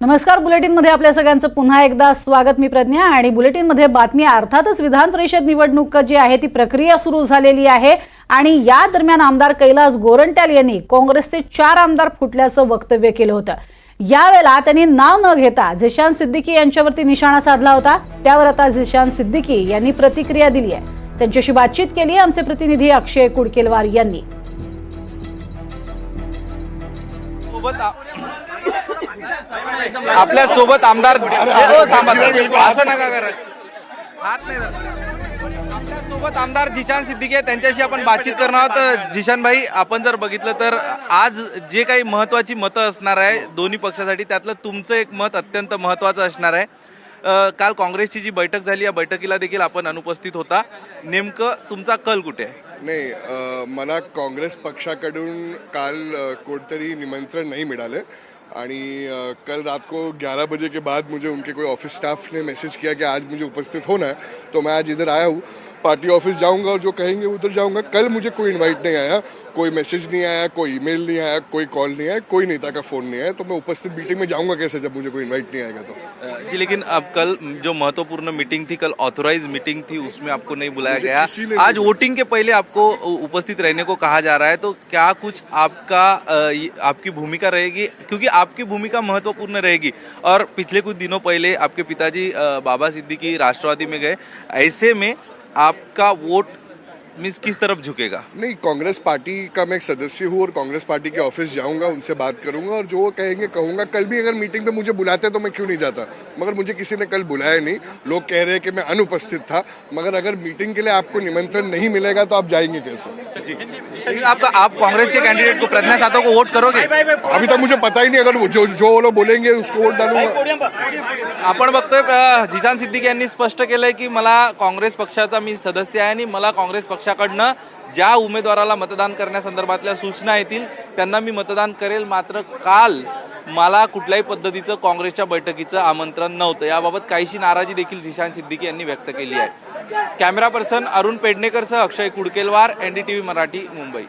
नमस्कार बुलेटिनमध्ये आपल्या सगळ्यांचं पुन्हा एकदा स्वागत मी प्रज्ञा आणि बुलेटिनमध्ये बातमी अर्थातच विधान परिषद निवडणूक जी आहे ती प्रक्रिया सुरू झालेली आहे आणि या दरम्यान आमदार कैलास गोरंट्याल यांनी काँग्रेसचे चार आमदार फुटल्याचं वक्तव्य केलं होतं. यावेळेला त्यांनी नाव न घेता झिशान सिद्दीकी यांच्यावरती निशाणा साधला होता. त्यावर आता झिशान सिद्दीकी यांनी प्रतिक्रिया दिली आहे. त्यांच्याशी बातचीत केली आमचे प्रतिनिधी अक्षय कुडकेलवार यांनी. आपल्यासोबत आमदार थांबा असं नका करा. हात नाही आपल्यासोबत आमदार जिशान सिद्दीकी आहे त्यांच्याशी आपण बातचीत करणार आहोत. जिशान भाई आपण जर बघितलं तर आज जे काही महत्वाची मतं असणार आहे दोन्ही पक्षासाठी त्यातलं तुमचं एक मत अत्यंत महत्वाचं असणार आहे. काल काँग्रेसची जी बैठक झाली या बैठकीला देखील आपण अनुपस्थित होता. नेमकं तुमचा कल कुठे आहे? नाही मला काँग्रेस पक्षाकडून काल कोणतरी निमंत्रण नाही मिळालं. आणि कल रात को 11 बजे के बाद मुझे उनके कोई ऑफिस स्टाफ ने मैसेज किया कि आज मुझे उपस्थित होना है तो मैं आज इधर आया हूँ। पार्टी ऑफ़िस जाऊँगा और जो कहेंगे उधर जाऊँगा। कल मुझे कोई इनवाइट नहीं आया कोई मैसेज नहीं आया कोई ईमेल नहीं आया कोई कॉल नहीं आया कोई नेता का फ़ोन नहीं आया। तो मैं उपस्थित मीटिंग में जाऊँगा कैसे जब मुझे कोई इनवाइट नहीं आएगा तो? जी लेकिन अब कल जो महत्वपूर्ण मीटिंग थी कल ऑथोराइज मीटिंग थी उसमें आपको नहीं बुलाया गया। आज वोटिंग के पहले आपको उपस्थित रहने को कहा जा रहा है तो क्या कुछ आपका आपकी भूमिका रहेगी? क्योंकि आपकी भूमिका महत्वपूर्ण रहेगी। और पिछले कुछ दिनों पहले आपके पिताजी बाबा सिद्दीकी राष्ट्रवादी में गए। ऐसे में आपका वोट मीन्स किस तरफ़ झुकेगा? नहीं कांग्रेस पार्टी का मैं एक सदस्य हूँ और कांग्रेस पार्टी के ऑफ़िस जाऊँगा उनसे बात करूँगा और जो वो कहेंगे कहूँगा। कल भी अगर मीटिंग में मुझे बुलाते तो मैं क्यों नहीं जाता? मगर मुझे किसी ने कल बुलाया नहीं। लोग कह रहे हैं कि मैं अनुपस्थित था मगर अगर मीटिंग के लिए आपको निमंत्रण नहीं मिलेगा तो आप जाएँगे कैसे? आप आप कांग्रेस के कैंडिडेट को प्रज्ञा सातव को वोट करोगे? अभी तक मुझे पता ही नहीं अगर जो जो लोग बोलेंगे उसको वोट डालूँगा। आपण बघतोय जिजान सिद्दीकी यांनी स्पष्ट केलंय की मला काँग्रेस पक्षाचा मी सदस्य आहे आणि मला काँग्रेस पक्षाकडनं ज्या उमेदवाराला मतदान करण्यासंदर्भातल्या सूचना येतील त्यांना मी मतदान करेल. मात्र काल मला कुठल्याही पद्धतीचं काँग्रेसच्या बैठकीचं आमंत्रण नव्हतं. याबाबत काहीशी नाराजी देखील जिशान सिद्दीकी यांनी व्यक्त केली आहे. Camera person Arun पेडणेकरसह Akshay Kudkelwar N D T V Marathi Mumbai.